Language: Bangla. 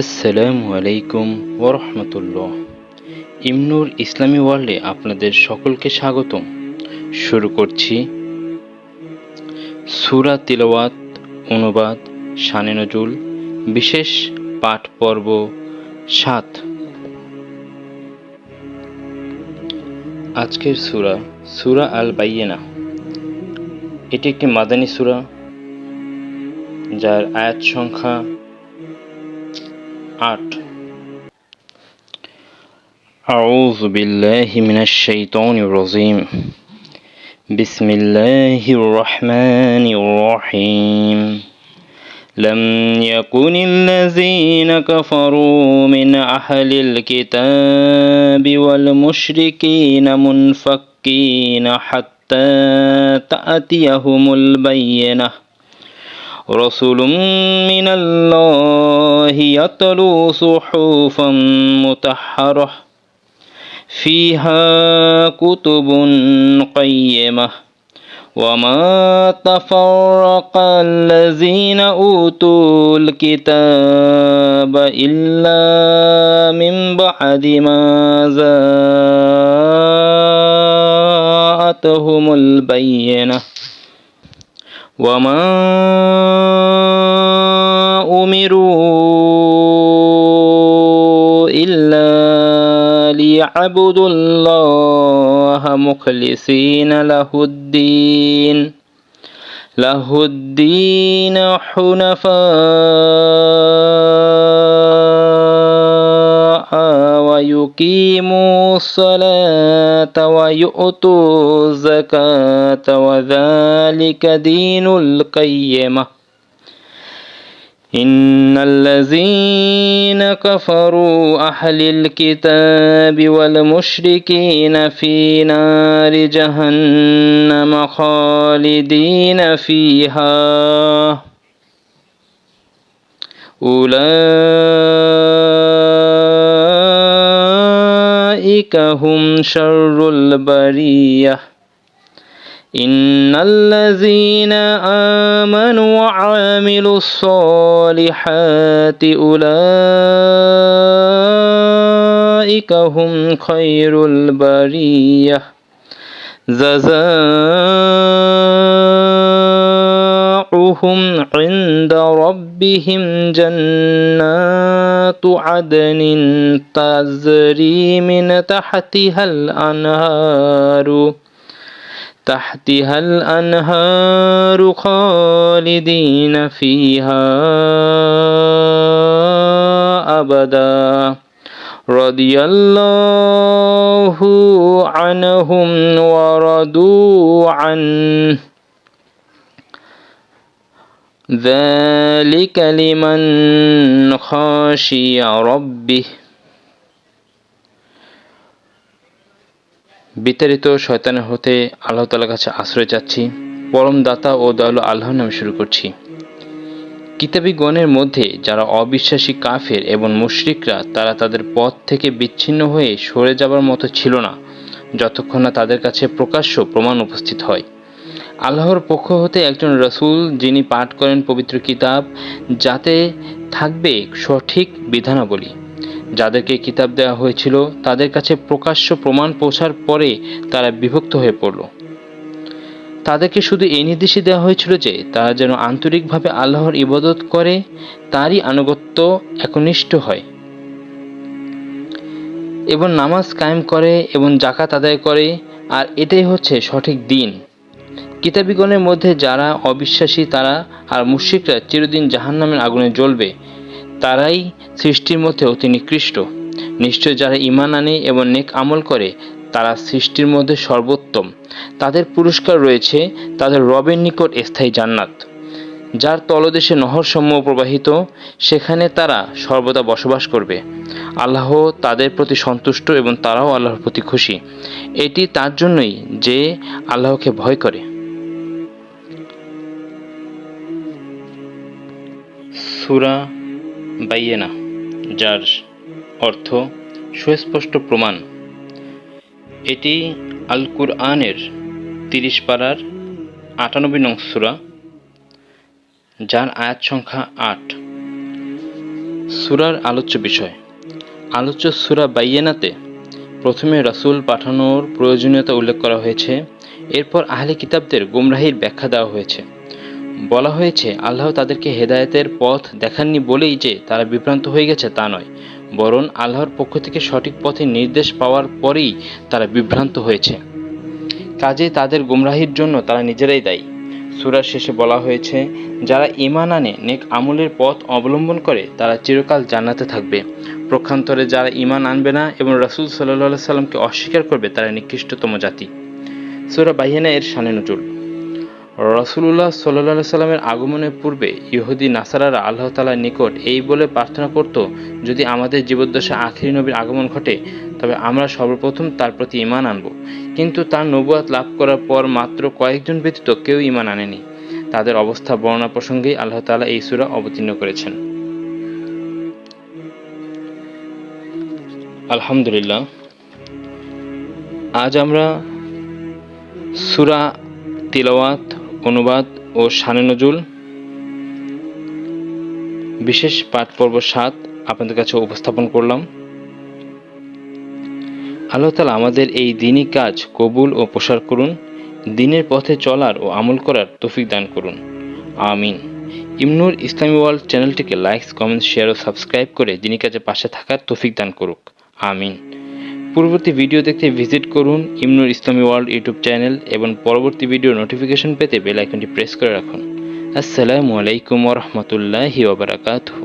আসসালামু আলাইকুম ওরহমতুল্লাহ ইমনুর ইসলামী ওয়ার্ল্ডে আপনাদের সকলকে স্বাগতম। শুরু করছি সুরা তিলওয়াত, অনুবাদ, শানে নজুল, বিশেষ পাঠ পর্ব সাত। আজকের সুরা সুরা আল বাইয়েনা এটি একটি মাদানী সুরা, যার আয়াত সংখ্যা আট أعوذ بالله من الشيطان الرجيم. بسم الله الرحمن الرحيم. لم يكن الذين كفروا من أهل الكتاب والمشركين منفكين حتى تأتيهم البينة. رسول من الله يتلو صحفا مطهرة فيها كتب قيمة. وما تفرق الذين أوتوا الكتاب إلا من بعد ما جاءتهم البينة. وما أمروا إلا ليعبدوا الله مخلصين له الدين له الدين حنفاء ويقيموا الصلاة ويؤتوا الزكاة وذلك دين القيمة. إن الذين كفروا أهل الكتاب والمشركين في نار جهنم خالدين فيها. أولئك هم شر البرية. إن الذين آمنوا وعملوا الصالحات أولئك هم خير البرية. جزاؤهم عند ربهم جنات عدن تجري من تحتها الأنهار. تحتها الأنهار خالدين فيها أبدا. رضي الله عنهم ورضوا عنه. ذلك لمن خشي ربه বিতাড়িত শয়তানের হতে আল্লাহ তালার কাছে আশ্রয় চাচ্ছি পরম দাতা ও দয়ালু আল্লাহর নামে শুরু করছি কিতাবীগণের মধ্যে যারা অবিশ্বাসী কাফের এবং মুশরিকরা তারা তাদের পথ থেকে বিচ্ছিন্ন হয়ে সরে যাবার মতো ছিল না যতক্ষণ না তাদের কাছে প্রকাশ্য প্রমাণ উপস্থিত হয় আল্লাহর পক্ষ হতে একজন রসুল যিনি পাঠ করেন পবিত্র কিতাব, যাতে থাকবে সঠিক বিধানাবলী। যাদেরকে কিতাব দেওয়া হয়েছিল, তাদের কাছে প্রকাশ্য প্রমাণ পৌঁছার পরে তারা বিভক্ত হয়ে পড়ল। তাদেরকে শুধু এই নির্দেশই দেওয়া হয়েছিল যে, তারা যেন আন্তরিকভাবে আল্লাহর ইবাদত করে, তারই আনুগত্য একনিষ্ঠ হয়। এবং নামাজ কায়েম করে এবং জাকাত আদায় করে, আর এটাই হচ্ছে সঠিক দিন। কিতাবিগণের মধ্যে যারা অবিশ্বাসী, তারা আর মুশিকরা চিরদিন জাহান্নামের আগুনে জ্বলবে। তারাই সৃষ্টির মধ্যে অতি নিকৃষ্ট নিশ্চয় যারা ইমান আনে এবং নেক আমল করে, তারা সৃষ্টির মধ্যে সর্বোত্তম। তাদের পুরস্কার রয়েছে তাদের রবের নিকট স্থায়ী জান্নাত। যার তলদেশে নহর সমূহ প্রবাহিত, সেখানে তারা সর্বদা বসবাস করবে। আল্লাহ তাদের প্রতি সন্তুষ্ট এবং তারাও আল্লাহর প্রতি খুশি। এটি তার জন্যই যে আল্লাহকে ভয় করে। সুরা বাইয়েনা, যার অর্থ সুস্পষ্ট প্রমাণ। এটি আল কুরআনের তিরিশ পাড়ার আটানব্বই নং সুরা, যার আয়াত সংখ্যা আট। সুরার আলোচ্য বিষয়। আলোচ্য সুরা বাইয়েনাতে প্রথমে রাসূল পাঠানোর প্রয়োজনীয়তা উল্লেখ করা হয়েছে। এরপর আহলে কিতাবদের গুমরাহির ব্যাখ্যা দেওয়া হয়েছে। বলা হয়েছে, আল্লাহ তাদেরকে হেদায়েতের পথ দেখাননি বলেই যে তারা বিভ্রান্ত হয়ে গেছে তা নয়। বরং আল্লাহর পক্ষ থেকে সঠিক পথে নির্দেশ পাওয়ার পরেই তারা বিভ্রান্ত হয়েছে। কাজে তাদের গুমরাহির জন্য তারা নিজেরাই দায়ী। সূরার শেষে বলা হয়েছে, যারা ঈমান আনে, নেক আমলের পথ অবলম্বন করে, তারা চিরকাল জান্নাতে থাকবে। প্রক্ষান্তরে যারা ঈমান আনবে না এবং রাসূল সাল্লাল্লাহু সাল্লামকে অস্বীকার করবে, তারা নিকৃষ্টতম জাতি। সূরা বাইয়ানা এর সানে নজুল রসুল্লাহ সাল্লাহ সাল্লামের আগমনের পূর্বে ইহুদি, নাসারারা আল্লাহ তালার নিকট এই বলে প্রার্থনা করত, যদি আমাদের জীবদ্দশা আখিরি নবীর আগমন ঘটে, তবে আমরা সর্বপ্রথম তার প্রতি ইমান আনব। কিন্তু তার নবুয়াত লাভ করার পর মাত্র কয়েকজন ব্যতীত কেউ ইমান আনেনি। তাদের অবস্থা বর্ণনা প্রসঙ্গেই আল্লাহ তালা এই সুরা অবতীর্ণ করেছেন। আলহামদুলিল্লাহ, আজ আমরা সুরা তিলাওয়াত অনুবাদ ও শানে নজুল বিশেষ পাঠ পর্ব সাত আপনাদের কাছে উপস্থাপন করলাম। আল্লাহ তালা আমাদের এই দিনই কাজ কবুল ও প্রসার করুন, দিনের পথে চলার ও আমল করার তৌফিক দান করুন। আমিন। ইমনুর ইসলামী ওয়ার্ল্ড চ্যানেলটিকে লাইকস কমেন্ট শেয়ার ও সাবস্ক্রাইব করে দিনই কাজে পাশে থাকার তৌফিক দান করুক। আমিন। পূর্ববর্তী ভিডিও দেখতে ভিজিট করুন ইমনুর ইসলামী ওয়ার্ল্ড ইউটিউব চ্যানেল এবং পরবর্তী ভিডিও নোটিফিকেশন পেতে বেল আইকনটি প্রেস করে রাখুন। আসসালামু আলাইকুম ওরহমতুল্লাহি ওবরাকাতুহু